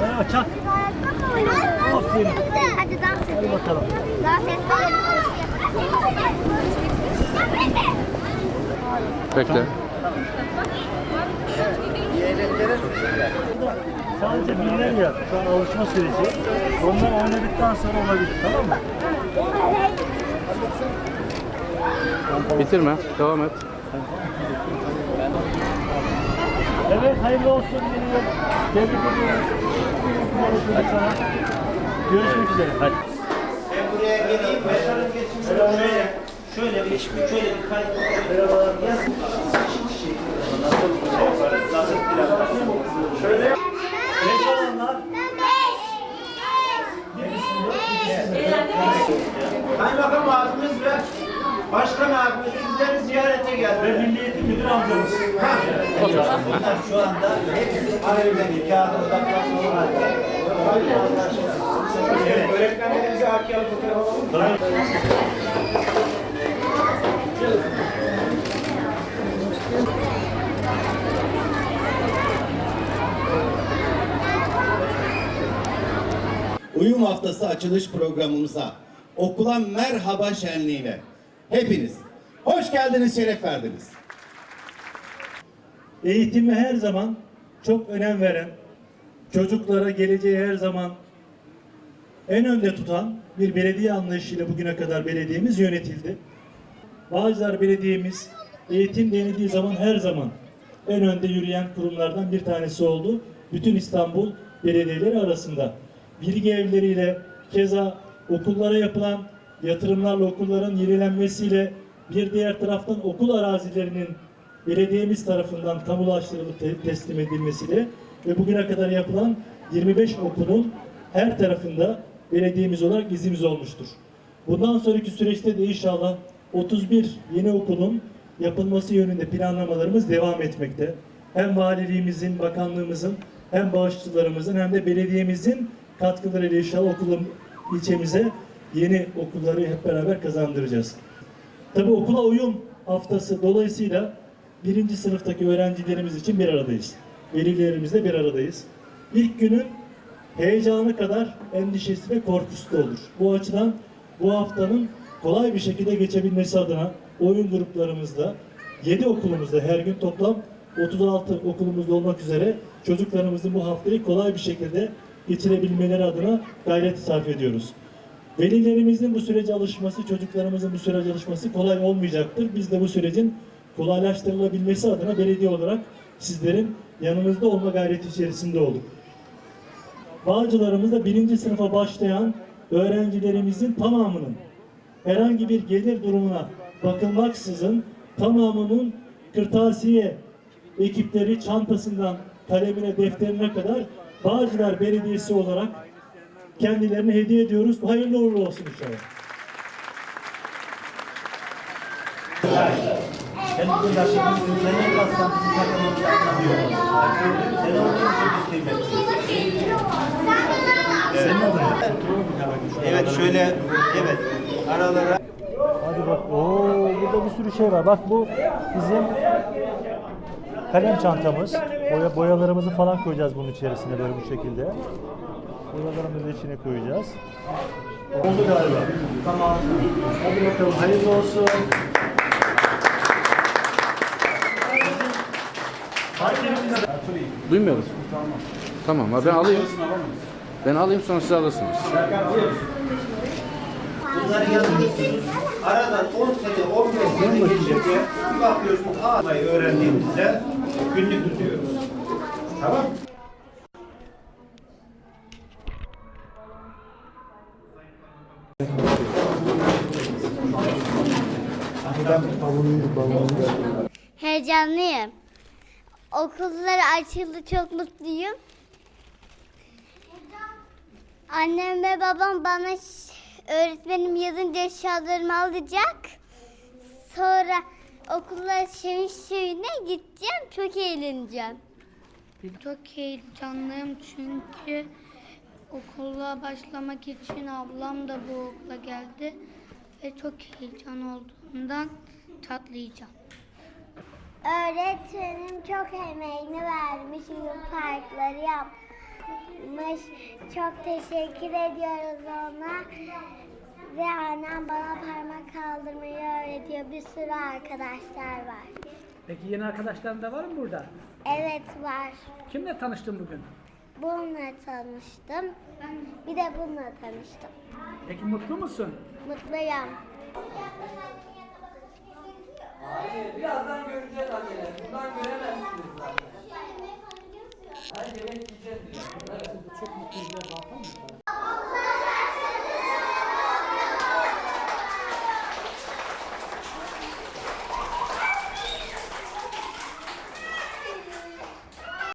Merhaba çak. Aferin. Hadi dans Hadi edelim. bakalım. Dans etmeyelim. Bekle. Sadece bilinen ya. Şu an alışma süreci. Onlar oynadıktan sonra olabilir. Tamam mı? Bitirme. Devam et. Evet hayırlı olsun yıl. Tebrik ediyoruz. Görüşmek üzere. Görüşmek üzere. Hadi. Ben buraya geleyim ve şöyle şöyle bir şöyle bir kayıt. Nasıl şey yaparız? Nasıl planlarız? Şöyle amcamız. Şu anda hepsi alevleri alalım. Uyum Haftası açılış programımıza okula merhaba şenliğine hepiniz hoş geldiniz, şeref verdiniz. Eğitime her zaman çok önem veren, çocuklara geleceği her zaman en önde tutan bir belediye anlayışıyla bugüne kadar belediyemiz yönetildi. Bağcılar Belediye'miz eğitim denildiği zaman her zaman en önde yürüyen kurumlardan bir tanesi oldu. Bütün İstanbul belediyeleri arasında. Bilgi evleriyle, keza okullara yapılan yatırımlarla okulların yenilenmesiyle bir diğer taraftan okul arazilerinin belediyemiz tarafından kamulaştırılıp te- teslim edilmesiyle ve bugüne kadar yapılan 25 okulun her tarafında belediyemiz olarak izimiz olmuştur. Bundan sonraki süreçte de inşallah 31 yeni okulun yapılması yönünde planlamalarımız devam etmekte. Hem valiliğimizin, bakanlığımızın, hem bağışçılarımızın hem de belediyemizin katkılarıyla inşallah okulun ilçemize yeni okulları hep beraber kazandıracağız. Tabii okula uyum haftası dolayısıyla birinci sınıftaki öğrencilerimiz için bir aradayız. Velilerimizle bir aradayız. İlk günün heyecanı kadar endişesi ve korkusu da olur. Bu açıdan bu haftanın kolay bir şekilde geçebilmesi adına oyun gruplarımızda 7 okulumuzda her gün toplam 36 okulumuzda olmak üzere çocuklarımızın bu haftayı kolay bir şekilde geçirebilmeleri adına gayret sarf ediyoruz. Velilerimizin bu sürece alışması, çocuklarımızın bu sürece alışması kolay olmayacaktır. Biz de bu sürecin kolaylaştırılabilmesi adına belediye olarak sizlerin yanınızda olma gayreti içerisinde olduk. Bağcılarımızda birinci sınıfa başlayan öğrencilerimizin tamamının herhangi bir gelir durumuna bakılmaksızın tamamının kırtasiye ekipleri çantasından kalemine, defterine kadar Bağcılar Belediyesi olarak kendilerine hediye ediyoruz. Hayırlı uğurlu olsun inşallah. Sen bugün yaşadığın sen olmazsan bizim takımımızda anlamıyor. Sen olduğun için biz kıymetliyiz. Ne? Evet şöyle, evet. Aralara Hadi bak. Oo, burada bir sürü şey var. Bak bu bizim kalem çantamız. Boya, boyalarımızı falan koyacağız bunun içerisine böyle bu şekilde. Boyalarımızı içine koyacağız. Oldu galiba. Tamam. Hadi bakalım. Hayırlı olsun. Duymuyoruz. Tamam. Ben alayım. Ben alayım sonra siz alırsınız. bunları yazıyorsunuz. Aradan 10 sene, 15 sene geçince bir bakıyorsunuz ağlamayı öğrendiğimizde günlük tutuyoruz. Tamam Heyecanlıyım. Okullar açıldı çok mutluyum. Annem ve babam bana öğretmenim yazınca eşyalarımı alacak. Sonra okullar şevin şevine gideceğim. Çok eğleneceğim. Çok heyecanlıyım çünkü okula başlamak için ablam da bu okula geldi ve çok heyecan olduğundan çatlayacağım. Öğretmenim çok emeğini vermiş, yıl parkları yapmış. Çok teşekkür ediyoruz ona. Ve annem bana parmak kaldırmayı öğretiyor. Bir sürü arkadaşlar var. Peki yeni arkadaşların da var mı burada? Evet var. Kimle tanıştın bugün? Bununla tanıştım. Bir de bununla tanıştım. Peki mutlu musun? Mutluyum. Hayır, birazdan göreceğiz anneler. Buradan göremezsiniz zaten. Ben yemek yiyeceğiz diyor. Çok mutluyum.